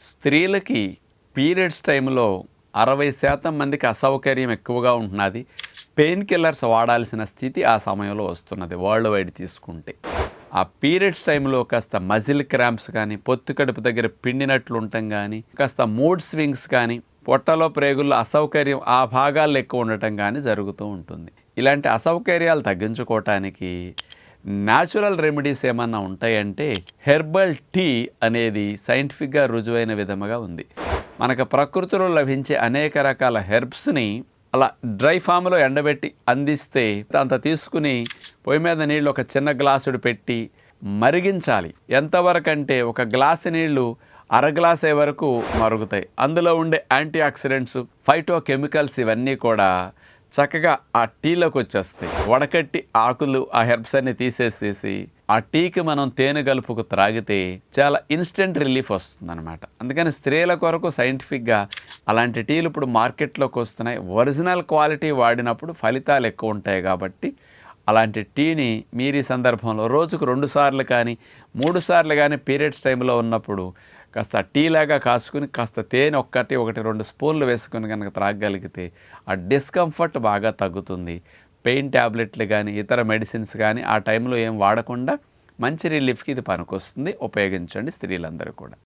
స్త్రీలకి పీరియడ్స్ టైంలో అరవై శాతం మందికి అసౌకర్యం ఎక్కువగా ఉంటున్నది. పెయిన్ కిల్లర్స్ వాడాల్సిన స్థితి ఆ సమయంలో వస్తున్నది వరల్డ్ వైడ్ తీసుకుంటే. ఆ పీరియడ్స్ టైంలో కాస్త మజిల్ క్రాంప్స్ కానీ పొత్తు కడుపు దగ్గర పిండినట్లు ఉండటం కానీ కాస్త మూడ్ స్వింగ్స్ కానీ పొట్టలో ప్రేగుల్లో అసౌకర్యం ఆ భాగాల్లో ఎక్కువ ఉండటం కానీ జరుగుతూ ఉంటుంది. ఇలాంటి అసౌకర్యాలు తగ్గించుకోవటానికి న్యాచురల్ రెమెడీస్ ఏమన్నా ఉంటాయంటే హెర్బల్ టీ అనేది సైంటిఫిక్గా రుజువైన విధముగా ఉంది. మనకు ప్రకృతిలో లభించే అనేక రకాల హెర్బ్స్ని అలా డ్రై ఫామ్లో ఎండబెట్టి అందిస్తే అంత తీసుకుని పొయ్యి మీద నీళ్ళు ఒక చిన్న గ్లాసుడు పెట్టి మరిగించాలి. ఎంతవరకు అంటే ఒక గ్లాసు నీళ్ళు అర గ్లాసే వరకు మరుగుతాయి. అందులో ఉండే యాంటీ ఆక్సిడెంట్స్ ఫైటో కెమికల్స్ ఇవన్నీ కూడా చక్కగా ఆ టీలోకి వచ్చేస్తాయి వడకట్టి ఆకులు ఆ హెర్బ్స్ అన్ని తీసేసేసి ఆ టీకి మనం తేనె కలుపుకు త్రాగితే చాలా ఇన్స్టెంట్ రిలీఫ్ వస్తుంది అనమాట అందుకని స్త్రీల కొరకు సైంటిఫిక్గా అలాంటి టీలు ఇప్పుడు మార్కెట్లోకి వస్తున్నాయి. ఒరిజినల్ క్వాలిటీ వాడినప్పుడు ఫలితాలు ఎక్కువ ఉంటాయి కాబట్టి అలాంటి టీని మీరు ఈ సందర్భంలో రోజుకు రెండు సార్లు కానీ మూడు సార్లు కానీ పీరియడ్స్ టైంలో ఉన్నప్పుడు కాస్త టీ లాగా కాసుకుని కాస్త తేనె ఒక్కటి ఒకటి రెండు స్పూన్లు వేసుకుని కనుక త్రాగగలిగితే ఆ డిస్కంఫర్ట్ బాగా తగ్గుతుంది. పెయిన్ ట్యాబ్లెట్లు కానీ ఇతర మెడిసిన్స్ కానీ ఆ టైంలో ఏం వాడకుండా మంచి రిలీఫ్కి ఇది పనికొస్తుంది. ఉపయోగించండి స్త్రీలందరూ కూడా.